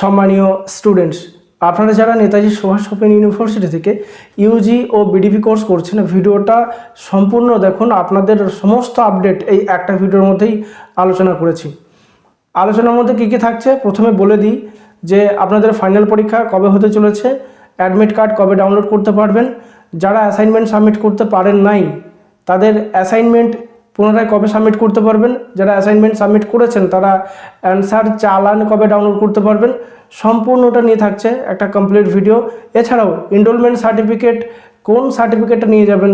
সম্মানীয় স্টুডেন্টস আপনারা যারা নেতাজি সুভাষ ওপেন ইউনিভার্সিটি থেকে ইউজি ও বিডিপি কোর্স করছেন, ভিডিওটা সম্পূর্ণ দেখুন। আপনাদের সমস্ত আপডেট এই একটা ভিডিওর মধ্যেই আলোচনা করেছি। আলোচনার মধ্যে কী কী থাকছে? প্রথমে বলে দিই যে আপনাদের ফাইনাল পরীক্ষা কবে হতে চলেছে অ্যাডমিট কার্ড কবে ডাউনলোড করতে পারবেন, যারা অ্যাসাইনমেন্ট সাবমিট করতে পারেন নাই, তাদের অ্যাসাইনমেন্ট পুনরায় কবে সাবমিট করতে পারবেন? যারা অ্যাসাইনমেন্ট সাবমিট করেছেন, তারা অ্যান্সার চালান কবে ডাউনলোড করতে পারবেন? সম্পূর্ণটা নিয়ে থাকছে একটা কমপ্লিট ভিডিও এছাড়াও এনরোলমেন্ট সার্টিফিকেট কোন সার্টিফিকেটটা নিয়ে যাবেন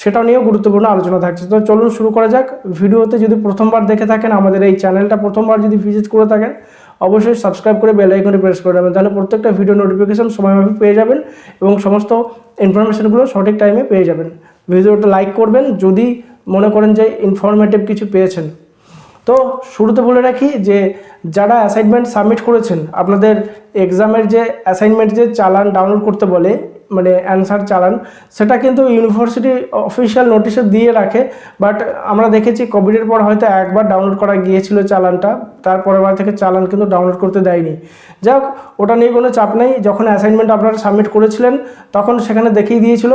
সেটাও নিয়েও গুরুত্বপূর্ণ আলোচনা থাকছে। তো চলুন শুরু করা যাক। ভিডিওতে যদি প্রথমবার দেখে থাকেন, আমাদের এই চ্যানেলটা প্রথমবার যদি ভিজিট করে থাকেন, অবশ্যই সাবস্ক্রাইব করে বেল আইকনে প্রেস করে নেবেন তাহলে প্রত্যেকটা ভিডিও নোটিফিকেশান সময়ভাবে পেয়ে যাবেন এবং সমস্ত ইনফরমেশনগুলো সঠিক টাইমে পেয়ে যাবেন। ভিডিওটা লাইক করবেন। যদি মনে করেন যে ইনফরমেটিভ কিছু পেয়েছেন। তো শুরুতে বলে রাখি যে, যারা অ্যাসাইনমেন্ট সাবমিট করেছেন, আপনাদের এক্সামের যে অ্যাসাইনমেন্ট যে চালান ডাউনলোড করতে বলে মানে অ্যান্সার চালান, সেটা কিন্তু ইউনিভার্সিটি অফিসিয়াল নোটিশে দিয়ে রাখে। বাট আমরা দেখেছি কোভিডের পর হয়তো একবার ডাউনলোড করা গিয়েছিল চালানটা, তারপরের বার থেকে চালান কিন্তু ডাউনলোড করতে দেয়নি। যাই হোক ওটা নিয়ে কোনো চাপ নেই। যখন অ্যাসাইনমেন্ট আপনারা সাবমিট করেছিলেন, তখন সেখানে দেখিয়ে দিয়েছিল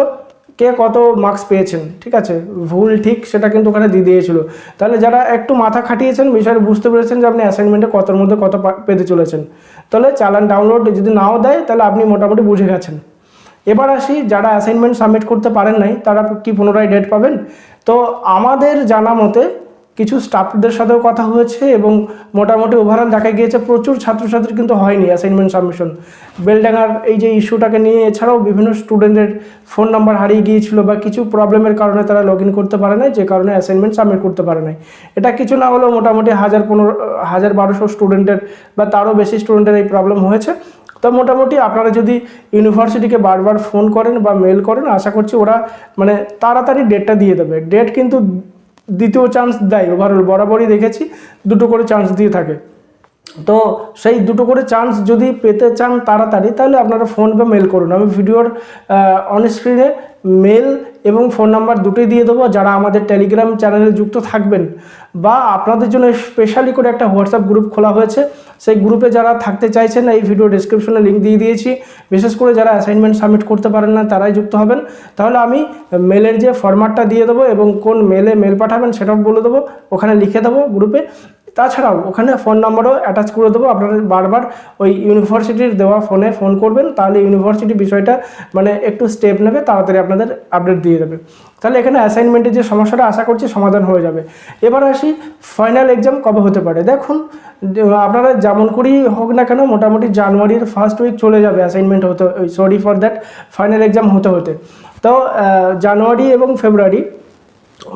কে কত মার্কস পেয়েছেন, ঠিক আছে? ভুল ঠিক সেটা কিন্তু ওখানে দিয়ে দিয়েছিল। তাহলে যারা একটু মাথা খাটিয়েছেন, বিষয়টা বুঝতে পেরেছেন যে আপনি অ্যাসাইনমেন্টে কতর মধ্যে কত পেতে চলেছেন। তাহলে চালান ডাউনলোড যদি নাও দেয়, তাহলে আপনি মোটামুটি বুঝে গেছেন। এবার আসি, যারা অ্যাসাইনমেন্ট সাবমিট করতে পারেন নাই, তারা কি পুনরায় ডেট পাবেন? তো আমাদের জানা মতে কিছু স্টাফদের সাথেও কথা হয়েছে এবং মোটামুটি ওভারঅল দেখা গিয়েছে প্রচুর ছাত্রছাত্রী কিন্তু হয়নি অ্যাসাইনমেন্ট সাবমিশন বেলডাঙ্গার এই যে ইস্যুটাকে নিয়ে এছাড়াও বিভিন্ন স্টুডেন্টের ফোন নাম্বার হারিয়ে গিয়েছিল বা কিছু প্রবলেমের কারণে তারা লগ করতে পারে না যে কারণে অ্যাসাইনমেন্ট সাবমিট করতে পারে নাই। এটা কিছু না হলেও মোটামুটি হাজার পনেরো, হাজার বারোশো স্টুডেন্টের বা তারও বেশি স্টুডেন্টের এই প্রবলেম হয়েছে। তো মোটামুটি আপনারা যদি ইউনিভার্সিটিকে বারবার ফোন করেন বা মেল করেন, আশা করছি ওরা মানে তাড়াতাড়ি ডেটটা দিয়ে দেবে। ডেট কিন্তু দ্বিতীয় চান্স দেয় ওভারঅল বরাবরই দেখেছি, দুটো করে চান্স দিয়ে থাকে। তো সেই দুটো করে চান্স যদি পেতে চান তাড়াতাড়ি, তাহলে আপনারা ফোন বা মেল করুন। আমি ভিডিওর অন স্ক্রিনে মেল এবং ফোন নাম্বার দুটোই দিয়ে দেবো, যারা আমাদের টেলিগ্রাম চ্যানেলে যুক্ত থাকবেন বা আপনাদের জন্য স্পেশালি করে একটা হোয়াটসঅ্যাপ গ্রুপ খোলা হয়েছে, সেই গ্রুপে যারা থাকতে চাইছেন, এই ভিডিও ডিসক্রিপশনে লিঙ্ক দিয়ে দিয়েছি। বিশেষ করে যারা অ্যাসাইনমেন্ট সাবমিট করতে পারেন না, তারাই যুক্ত হবেন। তাহলে আমি মেলের যে ফরম্যাটটা দিয়ে দেবো এবং কোন মেলে মেল পাঠাবেন, সেটাও বলে দেবো। ওখানে লিখে দেবো গ্রুপে তাছাড়াও ওখানে ফোন নাম্বারও অ্যাটাচ করে দেবো। আপনারা বারবার ওই ইউনিভার্সিটির দেওয়া ফোনে ফোন করবেন, তাহলে ইউনিভার্সিটি বিষয়টা মানে একটু স্টেপ নেবে, তাড়াতাড়ি আপনাদের আপডেট দিয়ে দেবে। তাহলে এখানে অ্যাসাইনমেন্টের যে সমস্যাটা আশা করছি সমাধান হয়ে যাবে। এবার আসি ফাইনাল এক্সাম কবে হতে পারে? দেখুন, আপনারা যেমন করেই হোক না কেন, মোটামুটি জানুয়ারির ফার্স্ট উইক চলে যাবে অ্যাসাইনমেন্ট হতে sorry for that final exam হতে হতে। তো জানুয়ারি এবং ফেব্রুয়ারি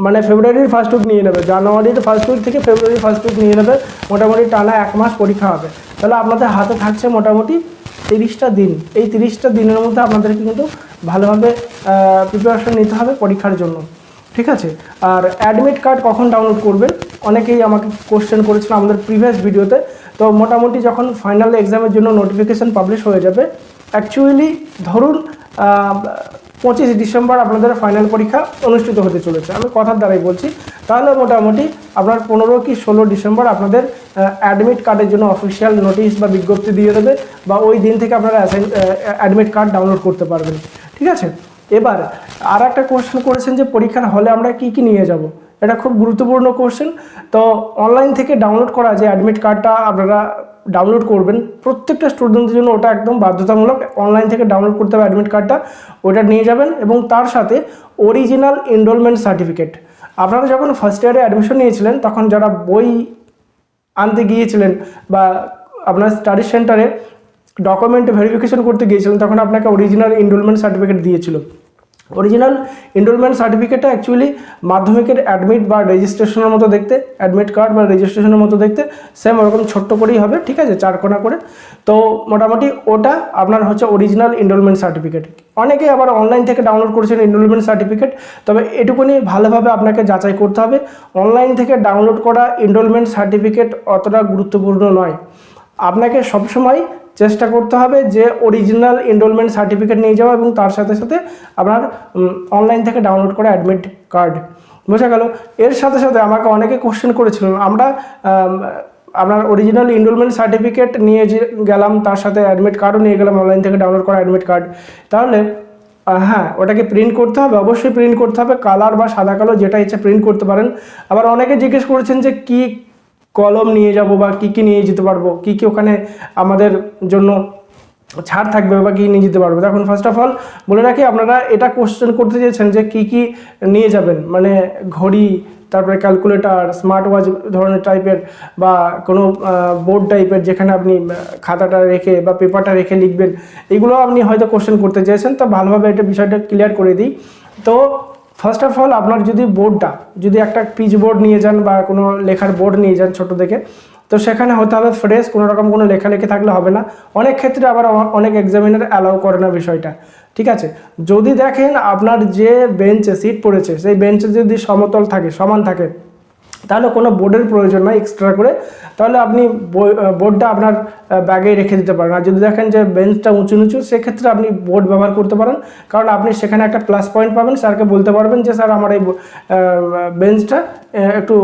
মানে ফেব্রুয়ারির ফার্স্ট উইক নিয়ে নেবে। জানুয়ারির ফার্স্ট উইক থেকে ফেব্রুয়ারির ফার্স্ট উইক নিয়ে নেবে। মোটামুটি টানা এক মাস পরীক্ষা হবে। তাহলে আপনাদের হাতে থাকছে মোটামুটি তিরিশটা দিন। এই তিরিশটা দিনের মধ্যে আপনাদেরকে কিন্তু ভালোভাবে প্রিপারেশন নিতে হবে পরীক্ষার জন্য। ঠিক আছে? আর অ্যাডমিট কার্ড কখন ডাউনলোড করবেন? অনেকেই আমাকে কোশ্চেন করেছিল আমাদের প্রিভিয়াস ভিডিওতে তো মোটামুটি যখন ফাইনাল এক্সামের জন্য নোটিফিকেশান পাবলিশ হয়ে যাবে অ্যাকচুয়ালি ধরুন পঁচিশ ডিসেম্বর আপনাদের ফাইনাল পরীক্ষা অনুষ্ঠিত হতে চলেছে। আমি কথার দ্বারাই বলছি, তাহলে মোটামুটি আপনার পনেরো কি ষোলো ডিসেম্বর আপনাদের অ্যাডমিট কার্ডের জন্য অফিসিয়াল নোটিশ বা বিজ্ঞপ্তি দিয়ে দেবে বা ওই দিন থেকে আপনারা অ্যাডমিট কার্ড ডাউনলোড করতে পারবেন। ঠিক আছে? এবার আর একটা কোশ্চেন করেছেন যে পরীক্ষার হলে আমরা কি কি নিয়ে যাব? এটা খুব গুরুত্বপূর্ণ কোশ্চেন তো অনলাইন থেকে ডাউনলোড করা যে অ্যাডমিট কার্ডটা আপনারা ডাউনলোড করবেন। প্রত্যেকটা স্টুডেন্টদের জন্য ওটা একদম বাধ্যতামূলক। অনলাইন থেকে ডাউনলোড করতে হবে অ্যাডমিট কার্ডটা ওটা নিয়ে যাবেন এবং তার সাথে অরিজিনাল এনরোলমেন্ট সার্টিফিকেট আপনারা যখন ফার্স্ট ইয়ারে অ্যাডমিশন নিয়েছিলেন, তখন যারা বই আনতে গিয়েছিলেন বা আপনার স্টাডি সেন্টারে ডকুমেন্ট ভেরিফিকেশন করতে গিয়েছিলেন, তখন আপনাকে অরিজিনাল এনরোলমেন্ট সার্টিফিকেট দিয়েছিল। অরিজিনাল এনরোলমেন্ট সার্টিফিকেটটা অ্যাকচুয়ালি মাধ্যমিকের অ্যাডমিট বা রেজিস্ট্রেশনের মতো দেখতে অ্যাডমিট কার্ড বা রেজিস্ট্রেশনের মতো দেখতে সেম ওরকম ছোট্ট করেই হবে, ঠিক আছে? চার কোনা করে। তো মোটামুটি ওটা আপনার হচ্ছে অরিজিনাল এনরোলমেন্ট সার্টিফিকেট অনেকে আবার অনলাইন থেকে ডাউনলোড করেছেন এনরোলমেন্ট সার্টিফিকেট তবে এটুকুনি ভালোভাবে আপনাকে যাচাই করতে হবে। অনলাইন থেকে ডাউনলোড করা এনরোলমেন্ট সার্টিফিকেট অতটা গুরুত্বপূর্ণ নয়। আপনাকে সবসময় চেষ্টা করতে হবে যে অরিজিনাল এনরোলমেন্ট সার্টিফিকেট নিয়ে যাওয়া এবং তার সাথে সাথে আপনার অনলাইন থেকে ডাউনলোড করা অ্যাডমিট কার্ড বোঝা গেল? এর সাথে সাথে আমাকে অনেকে কোশ্চেন করেছিলেন আমরা আপনার অরিজিনাল এনরোলমেন্ট সার্টিফিকেট নিয়ে গেলাম, তার সাথে অ্যাডমিট কার্ডও নিয়ে গেলাম অনলাইন থেকে ডাউনলোড করা অ্যাডমিট কার্ড তাহলে হ্যাঁ ওটাকে প্রিন্ট করতে হবে, অবশ্যই প্রিন্ট করতে হবে। কালার বা সাদা কালো যেটা ইচ্ছে প্রিন্ট করতে পারেন। আবার অনেকে জিজ্ঞেস করেছেন যে কি কলম নিয়ে যাব বা কি কি নিয়ে যেতে পারব? কি কি ওখানে আমাদের জন্য ছাড় থাকবে বা কি নিয়ে যেতে পারবে? দেখুন ফার্স্ট অফ অল বলে রাখি, আপনারা এটা কোশ্চেন করতে চেয়েছেন যে কি কি নিয়ে যাবেন? মানে ঘড়ি, তারপরে ক্যালকুলেটর স্মার্ট ওয়াচ ধরনের টাইপের বা কোনো বোর্ড টাইপের যেখানে আপনি খাতাটা রেখে বা পেপারটা রেখে লিখবেন, এগুলো আপনি হয়তো কোশ্চেন করতে চেয়েছেন। তো ভালোভাবে এটা বিষয়টা ক্লিয়ার করে দিই। তো ফার্স্ট অফ অল আপনার যদি বোর্ডটা যদি একটা পিচ বোর্ড নিয়ে যান বা কোনো লেখার বোর্ড নিয়ে যান ছোট থেকে তো সেখানে হতে হবে ফ্রেশ কোনো রকম কোনো লেখালেখি থাকলে হবে না। অনেক ক্ষেত্রে আবার অনেক এক্সামিনার অ্যালাউ করে না বিষয়টা। ঠিক আছে? যদি দেখেন আপনার যে বেঞ্চে সিট পড়েছে, সেই বেঞ্চে যদি সমতল থাকে, সমান থাকে তাহলে কোনো বোর্ডের প্রয়োজন নাই এক্সট্রা করে। তাহলে আপনি বোর্ডটা আপনার ব্যাগে রেখে দিতে পারেন। আর যদি দেখেন যে বেঞ্চটা উঁচু নিচু, সেক্ষেত্রে আপনি বোর্ড ব্যবহার করতে পারেন। কারণ আপনি সেখানে একটা প্লাস পয়েন্ট পাবেন। স্যারকে বলতে পারবেন যে, স্যার, আমার এই বেঞ্চটা একটু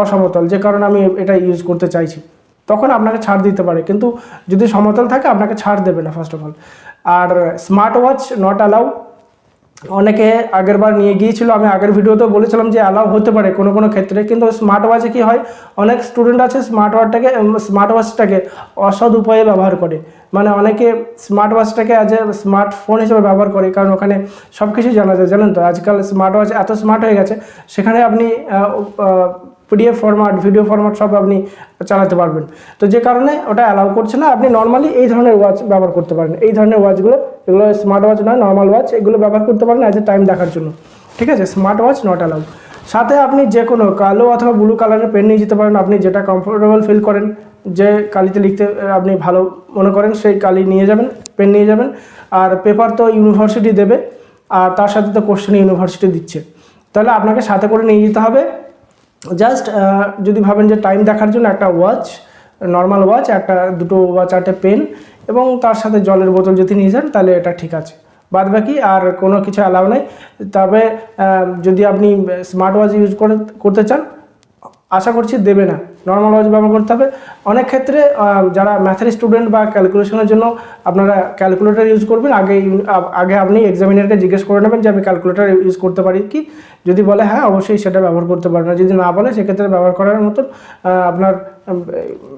অসমতল, যে কারণে আমি এটা ইউজ করতে চাইছি। তখন আপনাকে ছাড় দিতে পারে। কিন্তু যদি সমতল থাকে, আপনাকে ছাড় দেবে না ফার্স্ট অফ অল আর স্মার্ট ওয়াচ নট অ্যালাউ অনেকে আগের বার নিয়ে গিয়েছিল, আমি আগের ভিডিওতে বলেছিলাম যে অ্যালাউ হতে পারে কোনো কোনো ক্ষেত্রে, কিন্তু স্মার্ট ওয়াচে কী হয়? অনেক স্টুডেন্ট আছে স্মার্ট ওয়াচটাকে স্মার্ট ওয়াচটাকে অসৎ উপায়ে ব্যবহার করে। মানে অনেকে স্মার্ট ওয়াচটাকে অ্যাজ এ স্মার্টফোন হিসেবে ব্যবহার করে, কারণ ওখানে সব কিছুই জানা যায়, জানেন তো? আজকাল স্মার্ট ওয়াচ এত স্মার্ট হয়ে গেছে, সেখানে আপনি পিডিএফ ফরম্যাট ভিডিও ফরম্যাট সব আপনি চালাতে পারবেন। তো যে কারণে ওটা অ্যালাউ করছে না, আপনি নর্মালি এই ধরনের ওয়াচ ব্যবহার করতে পারেন। এই ধরনের ওয়াচগুলো এগুলো স্মার্ট ওয়াচ নয় নর্মাল ওয়াচ এগুলো ব্যবহার করতে পারেন অ্যাজ এ টাইম দেখার জন্য। ঠিক আছে? স্মার্ট ওয়াচ নট অ্যালাউ সাথে আপনি যে কোনো কালো অথবা ব্লু কালারের পেন নিয়ে যেতে পারেন, আপনি যেটা কমফোর্টেবল ফিল করেন, যে কালিতে লিখতে আপনি ভালো মনে করেন, সেই কালি নিয়ে যাবেন পেন নিয়ে যাবেন। আর পেপার তো ইউনিভার্সিটি দেবে, আর তার সাথে তো কোশ্চেন ইউনিভার্সিটি দিচ্ছে। তাহলে আপনাকে সাথে করে নিয়ে যেতে হবে। জাস্ট যদি ভাবেন যে টাইম দেখার জন্য একটা ওয়াচ নর্মাল ওয়াচ একটা দুটো বা চারটে পেন এবং তার সাথে জলের বোতল যদি নিয়ে যান, তাহলে এটা ঠিক আছে। বাদ বাকি আর কোনো কিছু অ্যালাউ নেই। তবে যদি আপনি স্মার্ট ওয়াচ ইউজ করে, করতে চান আশা করছি দেবে না। নর্মাল ওয়াচ ব্যবহার করতে হবে। অনেক ক্ষেত্রে যারা ম্যাথের স্টুডেন্ট বা ক্যালকুলেশনের জন্য আপনারা ক্যালকুলেটর ইউজ করবেন, আগে আগে আপনি এক্সামিনারকে জিজ্ঞেস করে নেবেন যে আমি ক্যালকুলেটার ইউজ করতে পারি কি। যদি বলে হ্যাঁ অবশ্যই সেটা ব্যবহার করতে পারবেন। যদি না বলে, সেক্ষেত্রে ব্যবহার করার মতন আপনার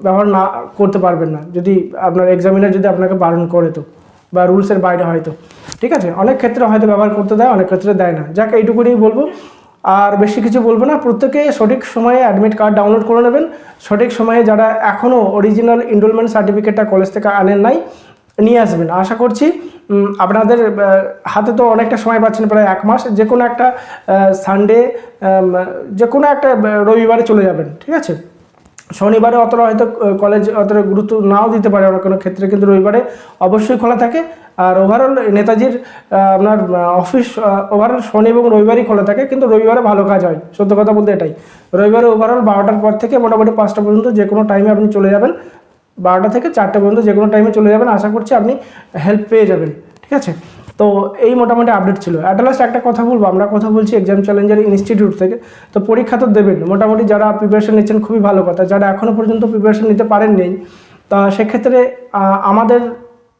ব্যবহার না করতে পারবেন না। যদি আপনার এক্সামিনার যদি আপনাকে বারণ করে তো, বা রুলসের বাইরে হয়তো ঠিক আছে? অনেক ক্ষেত্রে হয়তো ব্যবহার করতে দেয়, অনেক ক্ষেত্রে দেয় না। যাক এইটুকুনি বলব। আর বেশি কিছু বলব না। প্রত্যেকে সঠিক সময়ে অ্যাডমিট কার্ড ডাউনলোড করে নেবেন। সঠিক সময়ে যারা এখনও অরিজিনাল এনরোলমেন্ট সার্টিফিকেটটা কলেজ থেকে আনেন নাই, নিয়ে আসবেন। আশা করছি আপনাদের হাতে তো অনেকটা সময় পাচ্ছেন, প্রায় এক মাস। যে কোনো একটা সানডে যে কোনো একটা রবিবারে চলে যাবেন, ঠিক আছে? শনিবারে অতটা হয়তো কলেজ অতটা গুরুত্ব নাও দিতে পারে অনেক কোনো ক্ষেত্রে, কিন্তু রবিবারে অবশ্যই খোলা থাকে। আর ওভারঅল নেতাজির আপনার অফিস ওভারঅল শনি এবং রবিবারই খোলা থাকে, কিন্তু রবিবারে ভালো কাজ হয়। সত্য কথা বলতে এটাই। রবিবারে ওভারঅল বারোটার পর থেকে মোটামুটি পাঁচটা পর্যন্ত যে কোনো টাইমে আপনি চলে যাবেন। বারোটা থেকে চারটে পর্যন্ত যে কোনো টাইমে চলে যাবেন। আশা করছি আপনি হেল্প পেয়ে যাবেন। ঠিক আছে? তো এই মোটামুটি আপডেট ছিল। অ্যাট লাস্ট একটা কথা বলব, আমরা কথা বলছি এক্সাম চ্যালেঞ্জার ইনস্টিটিউট থেকে। তো পরীক্ষা তো দেবেন, মোটামুটি যারা প্রিপারেশন নিচ্ছেন খুবই ভালো কথা। যারা এখনও পর্যন্ত প্রিপারেশন নিতে পারেন নেই, তা সেক্ষেত্রে আমাদের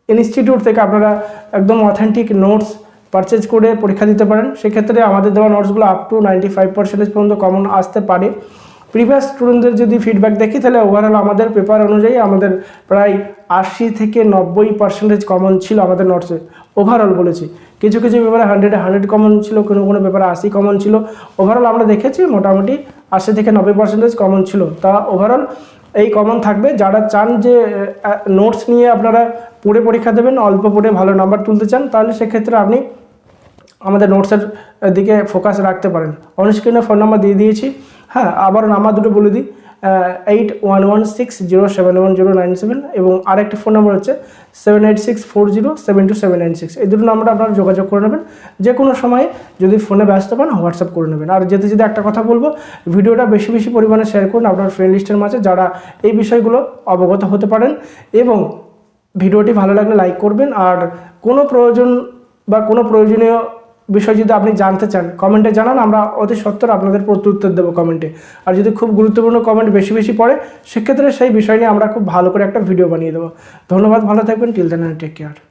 ইনস্টিটিউট থেকে আপনারা একদম অথেন্টিক নোটস পারচেজ করে পরীক্ষা দিতে পারেন। সেক্ষেত্রে আমাদের দেওয়া নোটসগুলো up to ninety five percentage পর্যন্ত কমন আসতে পারে। প্রিভিয়াস স্টুডেন্টদের যদি ফিডব্যাক দেখি, তাহলে ওভারঅল আমাদের পেপার অনুযায়ী আমাদের প্রায় আশি থেকে নব্বই পার্সেন্টেজ কমন ছিল আমাদের নোটসে ওভারঅল বলেছি। কিছু কিছু পেপারে হান্ড্রেডে হান্ড্রেড কমন ছিল, কোনো কোনো পেপারে আশি কমন ছিল। ওভারঅল আমরা দেখেছি মোটামুটি আশি থেকে নব্বই পার্সেন্টেজ কমন ছিল। তা ওভারঅল এই কমন থাকবে। যারা চান যে নোটস নিয়ে আপনারা পড়ে পরীক্ষা দেবেন, অল্প পড়ে ভালো নাম্বার তুলতে চান, তাহলে সেক্ষেত্রে আপনি আমাদের নোটসের দিকে ফোকাস রাখতে পারেন। অনস্ক্রিনে ফোন নাম্বার দিয়ে দিয়েছি। হ্যাঁ আবার নাম্বার দুটো বলে দিই eight one one six zero seven one zero nine seven এবং আরেকটি ফোন নাম্বার হচ্ছে seven eight six four zero seven two seven nine six এই দুটো নাম্বারে আপনারা যোগাযোগ করে নেবেন যে কোনো সময়ে যদি ফোনে ব্যস্ত পান হোয়াটসঅ্যাপ করে নেবেন। আর যেতে যেতে একটা কথা বলব, ভিডিওটা বেশি বেশি পরিমাণে শেয়ার করুন, আপনার ফ্রেন্ড লিস্টের মাঝে যারা এই বিষয়গুলো অবগত হতে পারেন এবং ভিডিওটি ভালো লাগলে লাইক করবেন। আর কোনো প্রয়োজন বা কোনো প্রয়োজনীয় বিষয় যদি আপনি জানতে চান কমেন্টে জানান, আমরা অতি সত্তর আপনাদের প্রত্যুত্তর দেবো কমেন্টে আর যদি খুব গুরুত্বপূর্ণ কমেন্ট বেশি বেশি পড়ে, সেক্ষেত্রে সেই বিষয় নিয়ে আমরা খুব ভালো করে একটা ভিডিও বানিয়ে দেবো। ধন্যবাদ, ভালো থাকবেন টিল দেন টেক কেয়ার